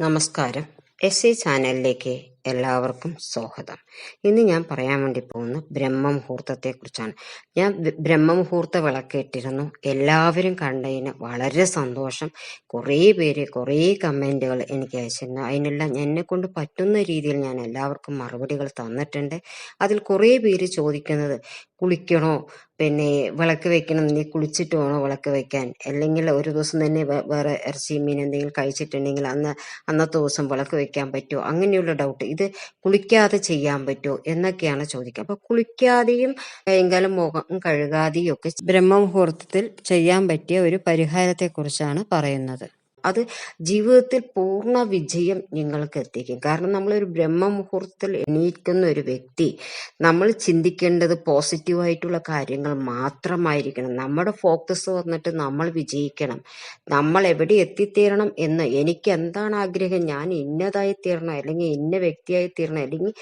നമസ്കാരം S A ചാനലിലേക്ക് എല്ലാവർക്കും സ്വാഗതം. ഇന്ന് ഞാൻ പറയാൻ വേണ്ടി പോകുന്ന ബ്രഹ്മമുഹൂർത്തത്തെ കുറിച്ചാണ് ഞാൻ ബ്രഹ്മ ബ്രഹ്മമുഹൂർത്ത വിളക്കിട്ടിരുന്നു എല്ലാവരും കണ്ടതിന് വളരെ സന്തോഷം. കുറേ പേര് കുറേ കമന്റുകൾ എനിക്ക് അയച്ചിരുന്നു. അതിനെല്ലാം എന്നെ കൊണ്ട് പറ്റുന്ന രീതിയിൽ ഞാൻ എല്ലാവർക്കും മറുപടികൾ തന്നിട്ടുണ്ട്. അതിൽ കുറേ പേര് ചോദിക്കുന്നത് കുളിക്കണോ? പിന്നെ വിളക്ക് വെക്കണം. നീ കുളിച്ചിട്ട് വേണോ വിളക്ക് വെക്കാൻ? അല്ലെങ്കിൽ ഒരു ദിവസം തന്നെ വേറെ ഇറച്ചി മീൻ എന്തെങ്കിലും കഴിച്ചിട്ടുണ്ടെങ്കിൽ അന്ന് അന്നത്തെ ദിവസം വിളക്ക് വെക്കാൻ പറ്റുമോ? അങ്ങനെയുള്ള ഡൗട്ട് ഇത് കുളിക്കാതെ ചെയ്യാൻ പറ്റുമോ എന്നൊക്കെയാണ് ചോദിക്കുക. അപ്പൊ കുളിക്കാതെയും കൈകാലം മുഖം കഴുകാതെയും ഒക്കെ ബ്രഹ്മമുഹൂർത്തത്തിൽ ചെയ്യാൻ പറ്റിയ ഒരു പരിഹാരത്തെ കുറിച്ചാണ് പറയുന്നത്. അത് ജീവിതത്തിൽ പൂർണ വിജയം നിങ്ങൾക്ക് എത്തിക്കും. കാരണം നമ്മളൊരു ബ്രഹ്മമുഹൂർത്തത്തിൽ എണീക്കുന്ന ഒരു വ്യക്തി നമ്മൾ ചിന്തിക്കേണ്ടത് പോസിറ്റീവായിട്ടുള്ള കാര്യങ്ങൾ മാത്രമായിരിക്കണം. നമ്മുടെ ഫോക്കസ് വന്നിട്ട് നമ്മൾ വിജയിക്കണം. നമ്മൾ എവിടെ എത്തിത്തീരണം എന്ന് എനിക്ക് എന്താണ് ആഗ്രഹം? ഞാൻ ഇന്നതായി തീരണം അല്ലെങ്കിൽ ഇന്ന വ്യക്തിയായി തീരണം അല്ലെങ്കിൽ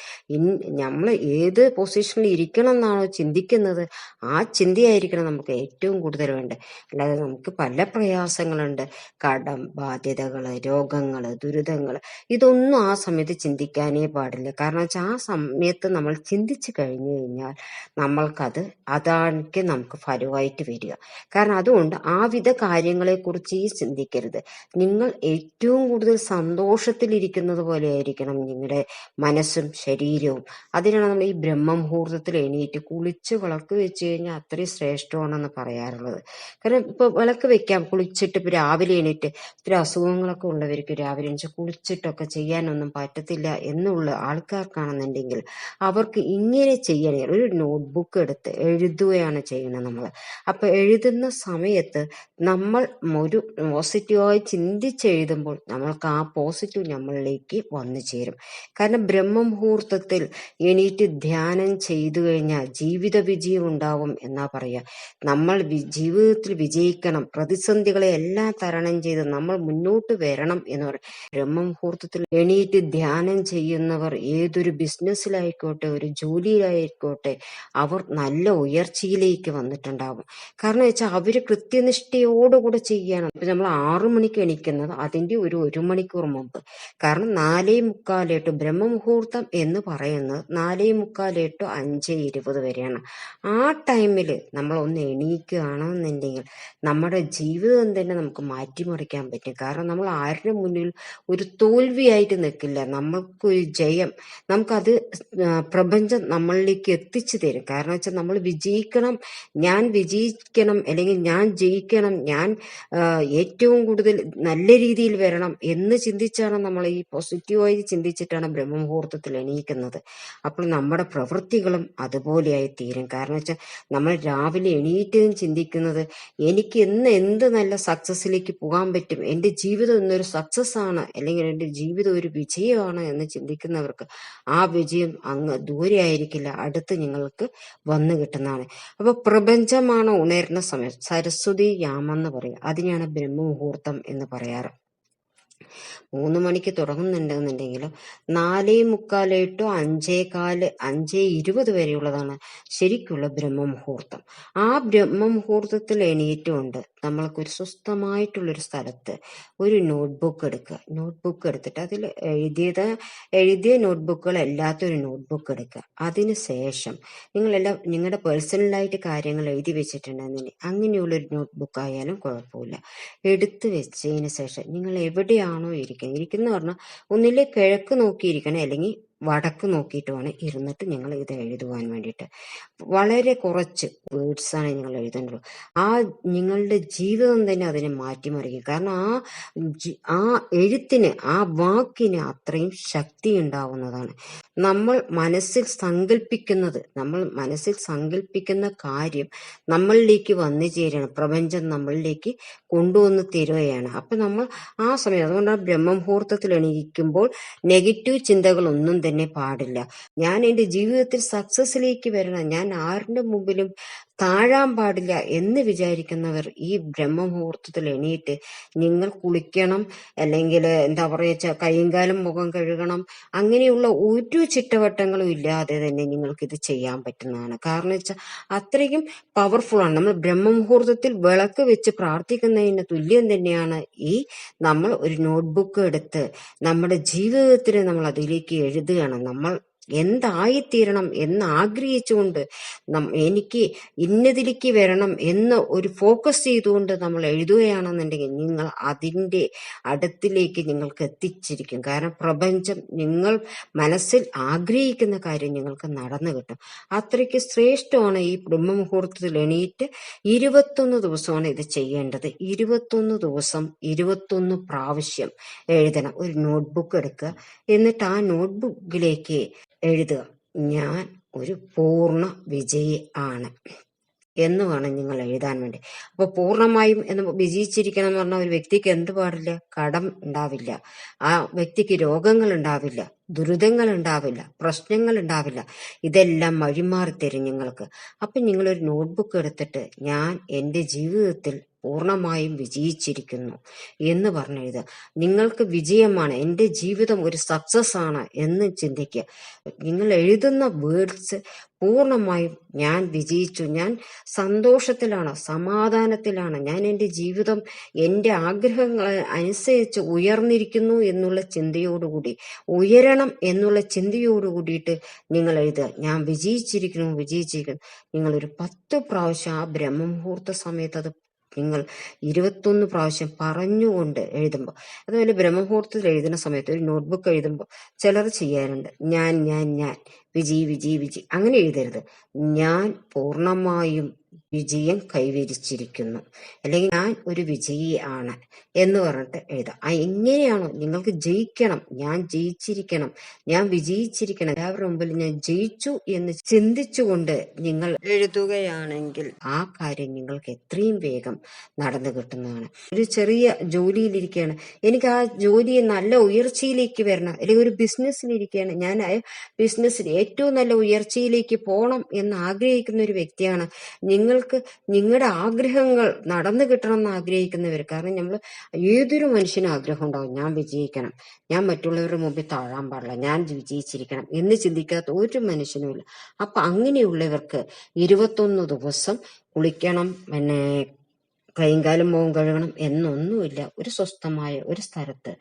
നമ്മൾ ഏത് പൊസിഷനിൽ ഇരിക്കണം എന്നാണോ ചിന്തിക്കുന്നത് ആ ചിന്തയായിരിക്കണം നമുക്ക് ഏറ്റവും കൂടുതൽ വേണ്ടത്. അല്ലാതെ നമുക്ക് പല പ്രയാസങ്ങളുണ്ട്. കടം ബാധ്യതകൾ രോഗങ്ങൾ ദുരിതങ്ങൾ ഇതൊന്നും ആ സമയത്ത് ചിന്തിക്കാനേ പാടില്ല. കാരണം വെച്ചാൽ ആ സമയത്ത് നമ്മൾ ചിന്തിച്ചു കഴിഞ്ഞു കഴിഞ്ഞാൽ നമ്മൾക്കത് അതാണെങ്കിൽ നമുക്ക് ഫലമായിട്ട് വരിക. കാരണം അതുകൊണ്ട് ആ വിധ കാര്യങ്ങളെ കുറിച്ച് ഈ ചിന്തിക്കരുത്. നിങ്ങൾ ഏറ്റവും കൂടുതൽ സന്തോഷത്തിലിരിക്കുന്നത് പോലെ ആയിരിക്കണം നിങ്ങളുടെ മനസ്സും ശരീരവും. അതിനാണ് നമ്മൾ ഈ ബ്രഹ്മമുഹൂർത്തത്തിൽ എണീറ്റ് കുളിച്ച് വിളക്ക് വെച്ച് കഴിഞ്ഞാൽ അത്രയും ശ്രേഷ്ഠമാണെന്ന് പറയാറുള്ളത്. കാരണം ഇപ്പൊ വിളക്ക് വെക്കാം കുളിച്ചിട്ട് ഇപ്പൊ രാവിലെ എണീറ്റ് ഇത്തിരി അസുഖങ്ങളൊക്കെ ഉള്ളവർക്ക് രാവിലെ എണീച്ച് കുളിച്ചിട്ടൊക്കെ ചെയ്യാനൊന്നും പറ്റത്തില്ല എന്നുള്ള ആൾക്കാർക്കാണെന്നുണ്ടെങ്കിൽ അവർക്ക് ഇങ്ങനെ ചെയ്യാൻ ഒരു നോട്ട്ബുക്ക് എടുത്ത് എഴുതുകയാണ് ചെയ്യുന്നത് നമ്മൾ. അപ്പൊ എഴുതുന്ന സമയത്ത് നമ്മൾ ഒരു പോസിറ്റീവായി ചിന്തിച്ചെഴുതുമ്പോൾ നമ്മൾക്ക് ആ പോസിറ്റീവ് നമ്മളിലേക്ക് വന്നു ചേരും. കാരണം ബ്രഹ്മമുഹൂർത്തത്തിൽ എണീറ്റ് ധ്യാനം ചെയ്തു കഴിഞ്ഞാൽ ജീവിത വിജയം ഉണ്ടാവും എന്നാ പറയുക. നമ്മൾ ജീവിതത്തിൽ വിജയിക്കണം. പ്രതിസന്ധികളെ എല്ലാം തരണം ചെയ്ത് നമ്മൾ മുന്നോട്ട് വരണം എന്ന് പറയും ബ്രഹ്മമുഹൂർത്തത്തിൽ എണീറ്റ് ധ്യാനം ചെയ്യുന്നവർ ഏതൊരു ബിസിനസ്സിലായിക്കോട്ടെ ഒരു ജോലിയിലായിക്കോട്ടെ അവർ നല്ല ഉയർച്ചയിലേക്ക് വന്നിട്ടുണ്ടാവും. കാരണം വെച്ചാൽ അവർ കൃത്യനിഷ്ഠയോടുകൂടെ ചെയ്യണം. നമ്മൾ ആറു മണിക്ക് എണീക്കുന്നത് അതിന്റെ ഒരു ഒരു മണിക്കൂർ മുമ്പ്. കാരണം നാലേ മുക്കാലേട്ടോ ടു ബ്രഹ്മമുഹൂർത്തം എന്ന് പറയുന്നത് നാലേ മുക്കാലേട്ടോ ടു അഞ്ച് ഇരുപത് വരെയാണ്. ആ ടൈമിൽ നമ്മൾ ഒന്ന് എണീക്കുകയാണെന്നുണ്ടെങ്കിൽ നമ്മുടെ ജീവിതം തന്നെ നമുക്ക് മാറ്റിമറിക്കാൻ പറ്റും. കാരണം നമ്മൾ ആരുടെ മുന്നിൽ ഒരു തോൽവിയായിട്ട് നിൽക്കില്ല. നമുക്കൊരു ജയം നമുക്കത് പ്രപഞ്ചം നമ്മളിലേക്ക് എത്തിച്ചു തരും. കാരണം വെച്ചാൽ നമ്മൾ വിജയിക്കണം ഞാൻ വിജയിക്കണം അല്ലെങ്കിൽ ഞാൻ ജയിക്കണം ഞാൻ ഏറ്റവും കൂടുതൽ നല്ല രീതിയിൽ വരണം എന്ന് ചിന്തിച്ചാണ് നമ്മൾ ഈ പോസിറ്റീവായി ചിന്തിച്ചിട്ടാണ് ബ്രഹ്മമുഹൂർത്തത്തിൽ എണീക്കുന്നത്. അപ്പോൾ നമ്മുടെ പ്രവൃത്തികളും അതുപോലെയായി തീരും. കാരണം വെച്ചാൽ നമ്മൾ രാവിലെ എണീറ്റതും ചിന്തിക്കുന്നത് എനിക്ക് ഇന്ന് എന്ത് നല്ല സക്സസ്സിലേക്ക് പോകാൻ പറ്റും എന്റെ ജീവിതം ഇന്നൊരു സക്സസ് ആണ് അല്ലെങ്കിൽ എന്റെ ജീവിതം ഒരു വിജയമാണ് എന്ന് ചിന്തിക്കുന്നവർക്ക് ആ വിജയം അങ്ങ് ദൂരെ ആയിരിക്കില്ല അടുത്ത് നിങ്ങൾക്ക് വന്നു കിട്ടുന്നതാണ്. അപ്പൊ പ്രപഞ്ചമാണ് ഉണരുന്ന സമയം സരസ്വതി യാമെന്ന് പറയും. അതിനെയാണ് ബ്രഹ്മമുഹൂർത്തം എന്ന് പറയാറ്. മൂന്ന് മണിക്ക് തുടങ്ങുന്നുണ്ടെന്നുണ്ടെങ്കിൽ നാലേ മുക്കാൽ ടു അഞ്ചേ കാൽ അഞ്ചേ ഇരുപത് വരെയുള്ളതാണ് ശരിക്കുള്ള ബ്രഹ്മമുഹൂർത്തം. ആ ബ്രഹ്മമുഹൂർത്തത്തിൽ എണീറ്റുകൊണ്ട് നമ്മൾക്കൊരു സ്വസ്ഥമായിട്ടുള്ളൊരു സ്ഥലത്ത് ഒരു നോട്ട്ബുക്ക് എടുക്കുക. നോട്ട്ബുക്ക് എടുത്തിട്ട് അതിൽ എഴുതിയത് എഴുതിയ നോട്ട്ബുക്കുകൾ അല്ലാത്തൊരു നോട്ട്ബുക്ക് എടുക്കുക. അതിന് ശേഷം നിങ്ങളെല്ലാം നിങ്ങളുടെ പേഴ്സണലായിട്ട് കാര്യങ്ങൾ എഴുതി വെച്ചിട്ടുണ്ടെന്നുണ്ടെങ്കിൽ അങ്ങനെയുള്ളൊരു നോട്ട്ബുക്ക് ആയാലും കുഴപ്പമില്ല. എടുത്തു വെച്ചതിന് ശേഷം നിങ്ങൾ എവിടെയാണോ ഇരിക്കുന്നത് ഇരിക്കുന്ന പറഞ്ഞാൽ ഒന്നിലെ കിഴക്ക് നോക്കിയിരിക്കണം. അല്ലെങ്കിൽ വടക്ക് നോക്കിയിട്ട് വേണം ഇരുന്നിട്ട് നിങ്ങൾ ഇത് എഴുതുവാൻ വേണ്ടിയിട്ട്. വളരെ കുറച്ച് വേർഡ്സ് ആണ് നിങ്ങൾ എഴുതേണ്ടത്. ആ നിങ്ങളുടെ ജീവിതം തന്നെ അതിനെ മാറ്റിമറിക്കും. കാരണം ആ ആ എഴുത്തിന് ആ വാക്കിന് അത്രയും ശക്തി ഉണ്ടാവുന്നതാണ്. നമ്മൾ മനസ്സിൽ സങ്കല്പിക്കുന്നത് നമ്മൾ മനസ്സിൽ സങ്കല്പിക്കുന്ന കാര്യം നമ്മളിലേക്ക് വന്നു ചേരുകയാണ്. പ്രപഞ്ചം നമ്മളിലേക്ക് കൊണ്ടുവന്ന് തരുകയാണ്. അപ്പൊ നമ്മൾ ആ സമയം അതുകൊണ്ടാണ് ബ്രഹ്മമുഹൂർത്തത്തിൽ എണീക്കുമ്പോൾ നെഗറ്റീവ് ചിന്തകളൊന്നും തന്നെ പാടില്ല. ഞാൻ എന്റെ ജീവിതത്തിൽ സക്സസ്സിലേക്ക് വരണം ഞാൻ ആരുടെ മുമ്പിലും താഴാൻ പാടില്ല എന്ന് വിചാരിക്കുന്നവർ ഈ ബ്രഹ്മമുഹൂർത്തത്തിൽ എണീറ്റ് നിങ്ങൾ കുളിക്കണം അല്ലെങ്കിൽ എന്താ പറയുക കൈയും കാലും മുഖം കഴുകണം അങ്ങനെയുള്ള ഒരു ചിട്ടവട്ടങ്ങളും ഇല്ലാതെ തന്നെ നിങ്ങൾക്ക് ഇത് ചെയ്യാൻ പറ്റുന്നതാണ്. കാരണം വെച്ചാൽ അത്രയും പവർഫുൾ ആണ്. നമ്മൾ ബ്രഹ്മമുഹൂർത്തത്തിൽ വിളക്ക് വെച്ച് പ്രാർത്ഥിക്കുന്നതിന് തുല്യം തന്നെയാണ് ഈ നമ്മൾ ഒരു നോട്ട്ബുക്ക് എടുത്ത് നമ്മുടെ ജീവിതത്തിൽ നമ്മൾ അതിലേക്ക് എഴുതുകയാണ്. നമ്മൾ എന്തായിത്തീരണം എന്ന് ആഗ്രഹിച്ചുകൊണ്ട് എനിക്ക് ഇന്നതിലേക്ക് വരണം എന്ന് ഒരു ഫോക്കസ് ചെയ്തുകൊണ്ട് നമ്മൾ എഴുതുകയാണെന്നുണ്ടെങ്കിൽ നിങ്ങൾ അതിന്റെ അടുത്തിലേക്ക് നിങ്ങൾക്ക് എത്തിച്ചിരിക്കും. കാരണം പ്രപഞ്ചം നിങ്ങൾ മനസ്സിൽ ആഗ്രഹിക്കുന്ന കാര്യം നിങ്ങൾക്ക് നടന്നു കിട്ടും. അത്രയ്ക്ക് ശ്രേഷ്ഠമാണ് ഈ ബ്രഹ്മമുഹൂർത്തത്തിൽ എണീറ്റ് ഇരുപത്തൊന്ന് ദിവസമാണ് ഇത് ചെയ്യേണ്ടത്. ഇരുപത്തൊന്ന് ദിവസം ഇരുപത്തൊന്ന് പ്രാവശ്യം എഴുതണം. ഒരു നോട്ട്ബുക്ക് എടുക്കുക. എന്നിട്ട് ആ നോട്ട്ബുക്കിലേക്ക് എഴുതുക. ഞാൻ ഒരു പൂർണ വിജയി ആണ് എന്ന് വേണം നിങ്ങൾ എഴുതാൻ വേണ്ടി. അപ്പൊ പൂർണമായും എന്ന് വിജയിച്ചിരിക്കണം എന്ന് പറഞ്ഞ ഒരു വ്യക്തിക്ക് എന്ത് പാടില്ല? കടം ഉണ്ടാവില്ല. ആ വ്യക്തിക്ക് രോഗങ്ങൾ ഉണ്ടാവില്ല ദുരിതങ്ങൾ ഉണ്ടാവില്ല പ്രശ്നങ്ങൾ ഉണ്ടാവില്ല. ഇതെല്ലാം വഴിമാറി തരും നിങ്ങൾക്ക്. അപ്പൊ നിങ്ങളൊരു നോട്ട്ബുക്ക് എടുത്തിട്ട് ഞാൻ എന്റെ ജീവിതത്തിൽ പൂർണമായും വിജയിച്ചിരിക്കുന്നു എന്ന് പറഞ്ഞെഴുതുക. നിങ്ങൾക്ക് വിജയമാണ്. എന്റെ ജീവിതം ഒരു സക്സസ് ആണ് എന്ന് ചിന്തിക്കുക. നിങ്ങൾ എഴുതുന്ന വേർഡ്സ് പൂർണമായും ഞാൻ വിജയിച്ചു. ഞാൻ സന്തോഷത്തിലാണ് സമാധാനത്തിലാണ്. ഞാൻ എന്റെ ജീവിതം എന്റെ ആഗ്രഹങ്ങൾ അനുസരിച്ച് ഉയർന്നിരിക്കുന്നു എന്നുള്ള ചിന്തയോടുകൂടി ഉയരണം എന്നുള്ള ചിന്തയോട് കൂടിയിട്ട് നിങ്ങൾ എഴുതുക. ഞാൻ വിജയിച്ചിരിക്കുന്നു വിജയിച്ചിരിക്കുന്നു. നിങ്ങളൊരു പത്ത് പ്രാവശ്യം ആ ബ്രഹ്മമുഹൂർത്ത സമയത്ത് അത് നിങ്ങൾ ഇരുപത്തൊന്ന് പ്രാവശ്യം പറഞ്ഞുകൊണ്ട് എഴുതുമ്പോൾ അതുപോലെ ബ്രഹ്മമുഹൂർത്തത്തിൽ എഴുതുന്ന സമയത്ത് ഒരു നോട്ട്ബുക്ക് എഴുതുമ്പോൾ ചിലർ ചെയ്യാറുണ്ട് ഞാൻ ഞാൻ ഞാൻ വിജയ് വിജി വിജി അങ്ങനെ എഴുതരുത്. ഞാൻ പൂർണമായും വിജയം കൈവരിച്ചിരിക്കുന്നു. അല്ലെങ്കിൽ ഞാൻ ഒരു വിജയി ആണ് എന്ന് പറഞ്ഞിട്ട് എഴുതാം. എങ്ങനെയാണോ നിങ്ങൾക്ക് ജയിക്കണം. ഞാൻ ജയിച്ചിരിക്കണം. ഞാൻ വിജയിച്ചിരിക്കണം. എല്ലാവരുടെ മുമ്പിൽ ഞാൻ ജയിച്ചു എന്ന് ചിന്തിച്ചുകൊണ്ട് നിങ്ങൾ എഴുതുകയാണെങ്കിൽ ആ കാര്യം നിങ്ങൾക്ക് എത്രയും വേഗം നടന്നു കിട്ടുന്നതാണ്. ഒരു ചെറിയ ജോലിയിലിരിക്കുകയാണ്. എനിക്ക് ആ ജോലിയെ നല്ല ഉയർച്ചയിലേക്ക് വരണം. അല്ലെങ്കിൽ ഒരു ബിസിനസ്സിലിരിക്കുകയാണ് ഞാൻ ബിസിനസ്സിൽ ഏറ്റവും നല്ല ഉയർച്ചയിലേക്ക് പോകണം എന്ന് ആഗ്രഹിക്കുന്ന ഒരു വ്യക്തിയാണ്. നിങ്ങൾക്ക് നിങ്ങളുടെ ആഗ്രഹങ്ങൾ നടന്നു കിട്ടണം എന്ന് ആഗ്രഹിക്കുന്നവർ കാരണം നമ്മൾ ഏതൊരു മനുഷ്യനും ആഗ്രഹം ഉണ്ടാവും. ഞാൻ വിജയിക്കണം. ഞാൻ മറ്റുള്ളവരുടെ മുമ്പിൽ താഴാൻ പാടില്ല. ഞാൻ വിജയിച്ചിരിക്കണം എന്ന് ചിന്തിക്കാത്ത ഒരു മനുഷ്യനുമില്ല അപ്പൊ അങ്ങനെയുള്ളവർക്ക് ഇരുപത്തൊന്ന് ദിവസം കുളിക്കണം പിന്നെ കൈയും കാലും കഴുകണം എന്നൊന്നുമില്ല. ഒരു സ്വസ്ഥമായ ഒരു സ്ഥലത്ത്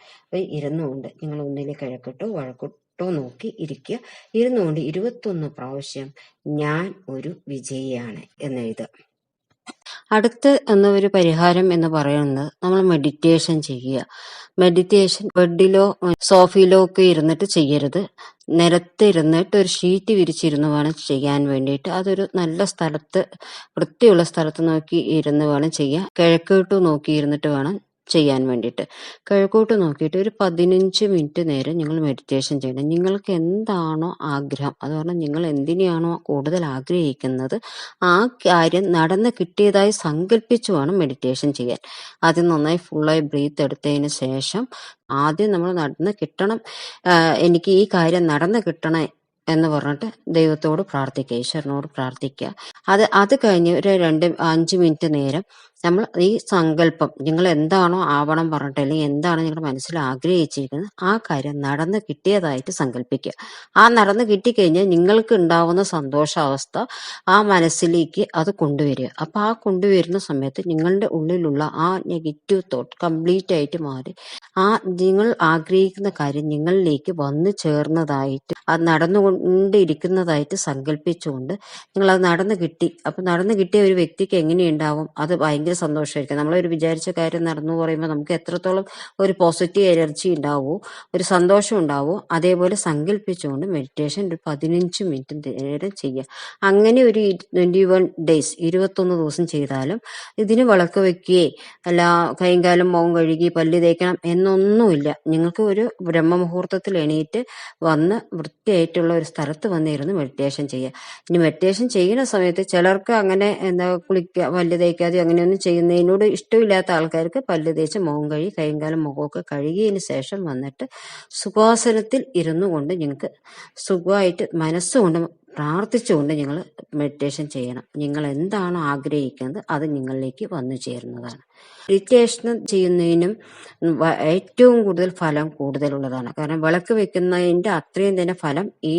ഇരുന്നുകൊണ്ട് നിങ്ങൾ ഒന്നിലേക്ക് കിഴക്കിട്ടോ വഴക്കിട്ടോ നോക്കി ഇരിക്കുക ഇരുന്നുകൊണ്ട് ഇരുപത്തൊന്ന് പ്രാവശ്യം ഞാൻ ഒരു വിജയിയാണ് എന്നെഴുതുക അടുത്ത എന്ന ഒരു പരിഹാരം എന്ന് പറയുന്നത് നമ്മൾ മെഡിറ്റേഷൻ ചെയ്യുക. മെഡിറ്റേഷൻ ബെഡിലോ സോഫയിലോ ഒക്കെ ഇരുന്നിട്ട് ചെയ്യരുത്. നിരത്തിരുന്നിട്ട് ഒരു ഷീറ്റ് വിരിച്ചിരുന്ന് വേണം ചെയ്യാൻ വേണ്ടിയിട്ട്. അതൊരു നല്ല സ്ഥലത്ത് വൃത്തിയുള്ള സ്ഥലത്ത് നോക്കി ഇരുന്ന് വേണം ചെയ്യാം കിഴക്കോട്ട് നോക്കി ഇരുന്നിട്ട് വേണം ചെയ്യാൻ വേണ്ടിയിട്ട്. കിഴക്കോട്ട് നോക്കിയിട്ട് ഒരു പതിനഞ്ച് മിനിറ്റ് നേരം നിങ്ങൾ മെഡിറ്റേഷൻ ചെയ്യണം. നിങ്ങൾക്ക് എന്താണോ ആഗ്രഹം അത് പറഞ്ഞാൽ നിങ്ങൾ എന്തിനെയാണോ കൂടുതൽ ആഗ്രഹിക്കുന്നത് ആ കാര്യം നടന്ന് കിട്ടിയതായി സങ്കല്പിച്ചു വേണം മെഡിറ്റേഷൻ ചെയ്യാൻ. ആദ്യം നന്നായി ഫുള്ളായി ബ്രീത്ത് എടുത്തതിന് ശേഷം ആദ്യം നമ്മൾ നടന്ന് കിട്ടണം എനിക്ക് ഈ കാര്യം നടന്ന് കിട്ടണേ എന്ന് പറഞ്ഞിട്ട് ദൈവത്തോട് പ്രാർത്ഥിക്കുക ഈശ്വരനോട് പ്രാർത്ഥിക്കുക. അത് അത് കഴിഞ്ഞ് ഒരു രണ്ട് അഞ്ച് മിനിറ്റ് നേരം നമ്മൾ ഈ സങ്കല്പം നിങ്ങൾ എന്താണോ ആവണം പറഞ്ഞിട്ട് അല്ലെങ്കിൽ എന്താണ് നിങ്ങൾ മനസ്സിൽ ആഗ്രഹിച്ചിരിക്കുന്നത് ആ കാര്യം നടന്ന് കിട്ടിയതായിട്ട് സങ്കല്പിക്കുക. ആ നടന്ന് കിട്ടിക്കഴിഞ്ഞാൽ നിങ്ങൾക്ക് ഉണ്ടാവുന്ന സന്തോഷാവസ്ഥ ആ മനസ്സിലേക്ക് അത് കൊണ്ടുവരിക. അപ്പൊ ആ കൊണ്ടുവരുന്ന സമയത്ത് നിങ്ങളുടെ ഉള്ളിലുള്ള ആ നെഗറ്റീവ് തോട്ട് കംപ്ലീറ്റ് ആയിട്ട് മാറി. ആ നിങ്ങൾ ആഗ്രഹിക്കുന്ന കാര്യം നിങ്ങളിലേക്ക് വന്നു ചേർന്നതായിട്ട് അത് നടന്നുകൊണ്ടിരിക്കുന്നതായിട്ട് സങ്കല്പിച്ചുകൊണ്ട് നിങ്ങൾ അത് നടന്നു കിട്ടി. അപ്പൊ നടന്നു കിട്ടിയ ഒരു വ്യക്തിക്ക് എങ്ങനെയുണ്ടാവും? അത് ഭയങ്കര സന്തോഷമായിരിക്കും ഒരു വിചാരിച്ച കാര്യം നടന്നു പറയുമ്പോൾ നമുക്ക് എത്രത്തോളം ഒരു പോസിറ്റീവ് എനർജി ഉണ്ടാവുമോ ഒരു സന്തോഷം ഉണ്ടാവുമോ അതേപോലെ സങ്കല്പിച്ചുകൊണ്ട് മെഡിറ്റേഷൻ ഒരു പതിനഞ്ച് മിനിറ്റ് നേരം ചെയ്യുക അങ്ങനെ ഒരു ട്വന്റി വൺ ഡേയ്സ് ഇരുപത്തൊന്ന് ദിവസം ചെയ്താലും ഇതിന് വിളക്ക് വെക്കുകയെ അല്ല കൈയും കാലും മുഖം കഴുകി പല്ല് തേക്കണം എന്നൊന്നുമില്ല. നിങ്ങൾക്ക് ഒരു ബ്രഹ്മമുഹൂർത്തത്തിൽ എണീറ്റ് വന്ന് വൃത്തിയായിട്ടുള്ള ഒരു സ്ഥലത്ത് വന്നിരുന്ന് മെഡിറ്റേഷൻ ചെയ്യുക ഇനി മെഡിറ്റേഷൻ ചെയ്യുന്ന സമയത്ത് ചിലർക്ക് അങ്ങനെ എന്താ കുളിക്കുക പല്ല് തേക്കാതെ അങ്ങനെയൊന്നും ചെയ്യുന്നതിനോട് ഇഷ്ടമില്ലാത്ത ആൾക്കാർക്ക് പല്ല് തേച്ച് മുഖം കഴുകി കൈകാലം കാലും മുഖമൊക്കെ കഴുകിയതിന് ശേഷം വന്നിട്ട് സുഖാസനത്തിൽ ഇരുന്നു കൊണ്ട് നിങ്ങൾക്ക് സുഖമായിട്ട് മനസ്സുകൊണ്ട് പ്രാർത്ഥിച്ചുകൊണ്ട് നിങ്ങൾ മെഡിറ്റേഷൻ ചെയ്യണം. നിങ്ങൾ എന്താണ് ആഗ്രഹിക്കുന്നത് അത് നിങ്ങളിലേക്ക് വന്നു ചേരുന്നതാണ്. മെഡിറ്റേഷൻ ചെയ്യുന്നതിനും ഏറ്റവും കൂടുതൽ ഫലം കൂടുതലുള്ളതാണ്. കാരണം വിളക്ക് വെക്കുന്നതിന്റെ അത്രയും തന്നെ ഫലം ഈ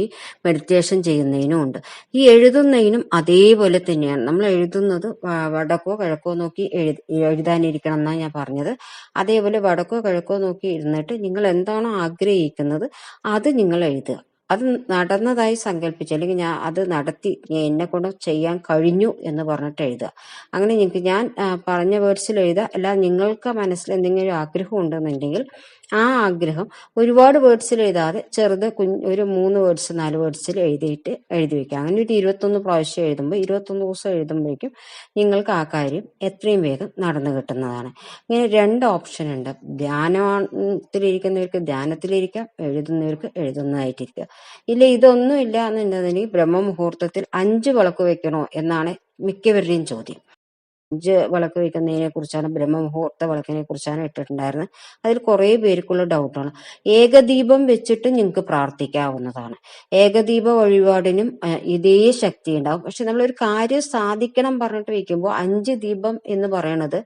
മെഡിറ്റേഷൻ ചെയ്യുന്നതിനും ഉണ്ട്. ഈ എഴുതുന്നതിനും അതേപോലെ തന്നെയാണ്. നമ്മൾ എഴുതുന്നത് വടക്കോ കിഴക്കോ നോക്കി എഴുതി എഴുതാനിരിക്കണം എന്നാണ് ഞാൻ പറഞ്ഞത്. അതേപോലെ വടക്കോ കിഴക്കോ നോക്കി ഇരുന്നിട്ട് നിങ്ങൾ എന്താണോ ആഗ്രഹിക്കുന്നത് അത് നിങ്ങൾ എഴുതുക. അത് നടന്നതായി സങ്കല്പിച്ച്. അല്ലെങ്കിൽ ഞാൻ അത് നടത്തി എന്നെ കൊണ്ട് ചെയ്യാൻ കഴിഞ്ഞു എന്ന് പറഞ്ഞിട്ട് എഴുതുക. അങ്ങനെ നിങ്ങൾക്ക് ഞാൻ പറഞ്ഞ വേർഡ്സിൽ എഴുതുക. അല്ല നിങ്ങൾക്ക് മനസ്സിൽ എന്തെങ്കിലും ആഗ്രഹം ഉണ്ടെന്നുണ്ടെങ്കിൽ ആ ആഗ്രഹം ഒരുപാട് വേർഡ്സിൽ എഴുതാതെ ചെറുത് കുഞ്ഞ് ഒരു മൂന്ന് വേർഡ്സ് നാല് വേർഡ്സിൽ എഴുതിയിട്ട് എഴുതി വെക്കുക. അങ്ങനെ ഒരു ഇരുപത്തൊന്ന് പ്രാവശ്യം എഴുതുമ്പോൾ ഇരുപത്തൊന്ന് ദിവസം എഴുതുമ്പോഴേക്കും നിങ്ങൾക്ക് ആ കാര്യം എത്രയും വേഗം നടന്നു കിട്ടുന്നതാണ്. ഇങ്ങനെ രണ്ട് ഓപ്ഷൻ ഉണ്ട്. ധ്യാനത്തിലിരിക്കുന്നവർക്ക് ധ്യാനത്തിലിരിക്കാം. എഴുതുന്നവർക്ക് എഴുതുന്നതായിട്ടിരിക്കുക. ഇല്ല ഇതൊന്നും ഇല്ല എന്നുണ്ടെന്നുണ്ടെങ്കിൽ ബ്രഹ്മമുഹൂർത്തത്തിൽ അഞ്ച് വിളക്ക് വെക്കണോ എന്നാണ് മിക്കവരുടെയും ചോദ്യം. അഞ്ച് വിളക്ക് വയ്ക്കുന്നതിനെ കുറിച്ചാണ് ബ്രഹ്മമുഹൂർത്ത വിളക്കിനെ കുറിച്ചാണ് ഇട്ടിട്ടുണ്ടായിരുന്നത്. അതിൽ കുറെ പേർക്കുള്ള ഡൗട്ടാണ് ഏകദീപം വെച്ചിട്ട് നിങ്ങൾക്ക് പ്രാർത്ഥിക്കാവുന്നതാണ്. ഏകദീപ വഴിപാടിനും ഇതേ ശക്തി ഉണ്ടാവും. പക്ഷെ നമ്മൾ ഒരു കാര്യം സാധിക്കണം പറഞ്ഞിട്ട് വെക്കുമ്പോൾ അഞ്ച് ദീപം എന്ന് പറയുന്നത്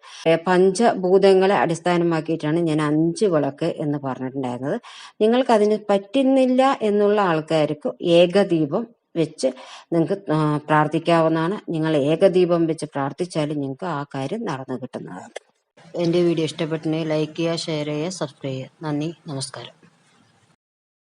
പഞ്ചഭൂതങ്ങളെ അടിസ്ഥാനമാക്കിയിട്ടാണ് ഞാൻ അഞ്ച് വിളക്ക് എന്ന് പറഞ്ഞിട്ടുണ്ടായിരുന്നത്. നിങ്ങൾക്ക് അതിന് പറ്റുന്നില്ല എന്നുള്ള ആൾക്കാർക്ക് ഏകദീപം വെച്ച് നിങ്ങൾക്ക് പ്രാർത്ഥിക്കാവുന്നതാണ്. നിങ്ങൾ ഏകദീപം വെച്ച് പ്രാർത്ഥിച്ചാൽ നിങ്ങൾക്ക് ആ കാര്യം നടന്നു കിട്ടുന്നതാണ്. എന്റെ വീഡിയോ ഇഷ്ടപ്പെട്ടിട്ടുണ്ടെങ്കിൽ ലൈക്ക് ചെയ്യുക ഷെയർ ചെയ്യുക സബ്സ്ക്രൈബ് ചെയ്യുക. നന്ദി നമസ്കാരം.